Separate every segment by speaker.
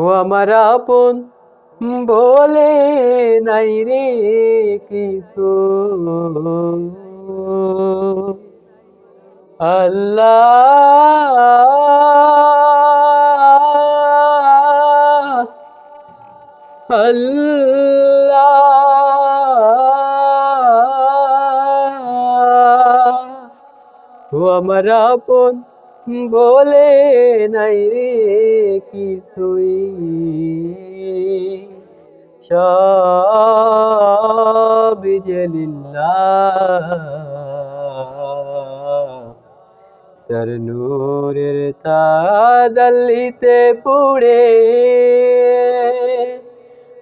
Speaker 1: ও আমার আপন বলে নাই রে কিছু। আল্লাহ আল্লাহ। ও আমার আপন বলে নাই রে কিছুই। তার নূরের তাজাল্লিতে পুড়ে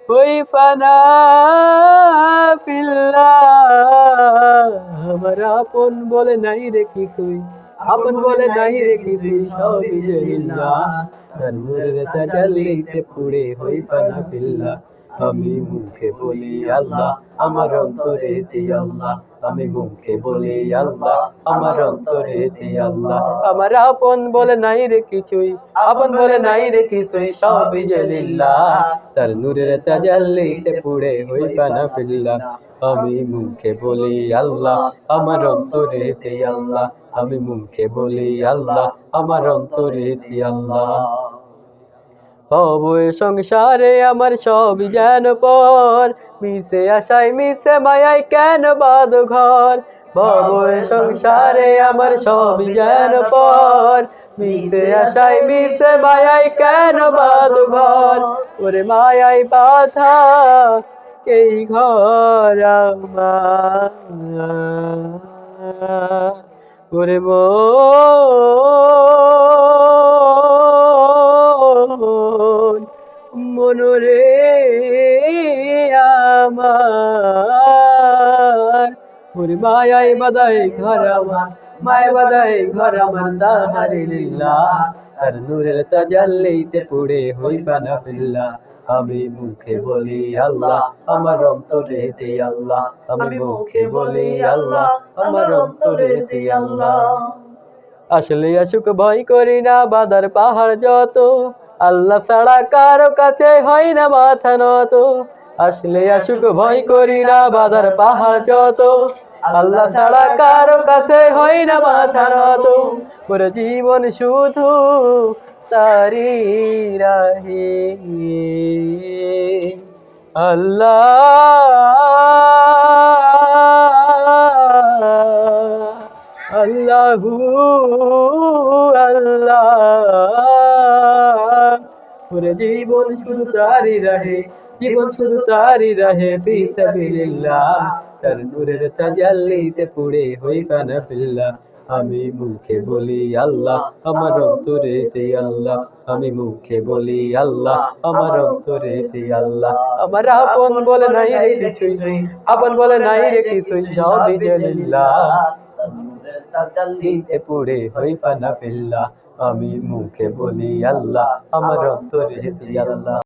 Speaker 1: ওই ফানা ফিল্লা আমার আপন বলে নাই রে কিছুই। আপন বলে নাই রে কিছুই সবই যে তার নূরের তাজাল্লিতে পুড়ে হই ফানা ফিল্লা আমি মুখে বলি আল্লাহ, আমার অন্তরে দি আল্লাহ। আমি মুখে বলি আল্লাহ আমার অন্তরে আল্লাহ। আমার আপন বলে নাই রে কিছুই, আপন বলে নাই রে কিছুই, সবই যে তার নূরের তাজাল্লিতে পুড়ে হই ফানা ফিল্লা আমি মুখে বলি আল্লাহ, আমার অন্তরে আল্লাহ। আমি মুখে বলি আল্লাহ, আমার অন্তরে আল্লাহ। অবয় সংসারে আমার সবই যেন পর, মিশে আশায়, মিশে মায়াই কেন বাদ ঘর? ভবয় সংসারে আমার সব যেন পর। মিশে আশায়, মিশে মায়াই কেন বাদ ঘর ওরে মায়াই বাধা এই ঘর ওরে মন মনরে ওরে মায়াই বাদাই ঘর মায় বাদাই ঘর আমার দাহারে লিল্লাহ তার নূরের তাজাল্লিতে পুড়ে হই ফিল্লা। আমি মুখে বলি আল্লাহ, আমার অন্তরে দে আল্লাহ। আমি মুখে বলি আল্লাহ, আমার অন্তরে দে আল্লাহ। আসলে আসুক ভয় করি না বাদার পাহাড় যত। আল্লাহ ছাড়া কারও কাছে হয় না মাথা নত। আসলে আসুক ভয় করি না বাদার পাহাড় যত। আল্লাহ ছাড়া কারও কাছে হয় না মাথা নত। ওর জীবন শুধু তারি রাহে। আল্লাহ, আল্লাহু, আল্লাহ। ওরে জীবন শুধু তারি রাহে, জীবন শুধু তারি রাহে, ফি সাবিলিল্লাহ। তার নূরের তাজাল্লিতে পুড়ে হই ফানা ফিল্লাহ আমি মুখে বলি আল্লাহ, আমার অন্তরে তে আল্লাহ। আমি মুখে বলি আল্লাহ, আমার অন্তরে তে আল্লাহ। আমার আপন বলে নাই রে কিছুই আপন বলে নাই রে কিছুই সবই তাজাল্লিতে পুড়ে হই ফানা ফিল্লাহ আমি মুখে বলি আল্লাহ, আমার অন্তরে দি আল্লাহ।